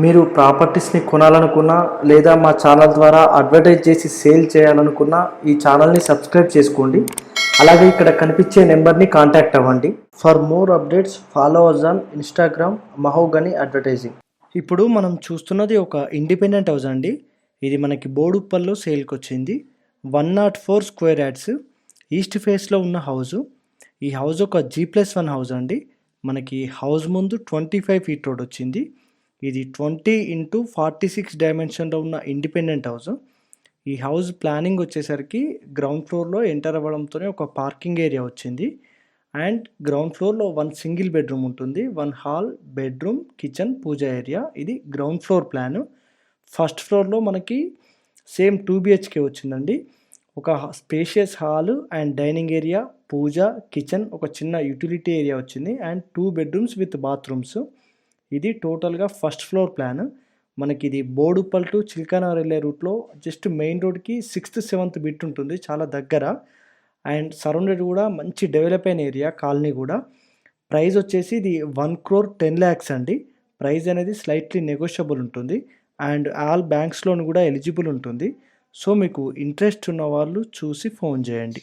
మీరు ప్రాపర్టీస్ని కొనాలనుకున్నా లేదా మా ఛానల్ ద్వారా అడ్వర్టైజ్ చేసి సేల్ చేయాలనుకున్నా ఈ ఛానల్ని సబ్స్క్రైబ్ చేసుకోండి. అలాగే ఇక్కడ కనిపించే నెంబర్ని కాంటాక్ట్ అవ్వండి. For more updates follow us on Instagram Mahogany advertising. ఇప్పుడు మనం చూస్తున్నది ఒక ఇండిపెండెంట్ హౌస్ అండి. ఇది మనకి బోడుప్పల్లో సేల్కి వచ్చింది one nought four square yards east ఫేస్లో ఉన్న హౌస్. ఈ హౌస్ ఒక జీ ప్లస్ వన్ హౌస్ అండి. మనకి హౌస్ ముందు ట్వంటీ ఫైవ్ ఫీట్ రోడ్ వచ్చింది. ఇది ట్వంటీ ఇంటూ ఫార్టీ సిక్స్ డైమెన్షన్లో ఉన్న ఇండిపెండెంట్ హౌస్. ఈ హౌస్ ప్లానింగ్ వచ్చేసరికి గ్రౌండ్ ఫ్లోర్లో ఎంటర్ అవ్వడంతోనే ఒక పార్కింగ్ ఏరియా వచ్చింది. అండ్ గ్రౌండ్ ఫ్లోర్లో వన్ సింగిల్ బెడ్రూమ్ ఉంటుంది. One hall bedroom kitchen pooja area. ఇది గ్రౌండ్ ఫ్లోర్ ప్లాన్. ఫస్ట్ ఫ్లోర్లో మనకి సేమ్ టూ బిహెచ్కే వచ్చిందండి. ఒక spacious hall and dining area pooja kitchen ఒక చిన్న యూటిలిటీ ఏరియా వచ్చింది. And two bedrooms with bathrooms. ఇది టోటల్గా ఫస్ట్ ఫ్లోర్ ప్లాన్. మనకి ఇది బోడుపల్ టు చిల్కానగర్ వెళ్ళే రూట్లో జస్ట్ మెయిన్ రోడ్కి సిక్స్త్ సెవెంత్ బిట్ ఉంటుంది చాలా దగ్గర. అండ్ సరౌండెడ్ కూడా మంచి డెవలప్ అయిన ఏరియా కాలనీ కూడా. ప్రైస్ వచ్చేసి ఇది వన్ క్రోర్ టెన్ ల్యాక్స్ అండి. ప్రైస్ అనేది స్లైట్లీ నెగోషియబుల్ ఉంటుంది. అండ్ ఆల్ బ్యాంక్స్ లోన్ కూడా ఎలిజిబుల్ ఉంటుంది. సో మీకు ఇంట్రెస్ట్ ఉన్న వాళ్ళు చూసి ఫోన్ చేయండి.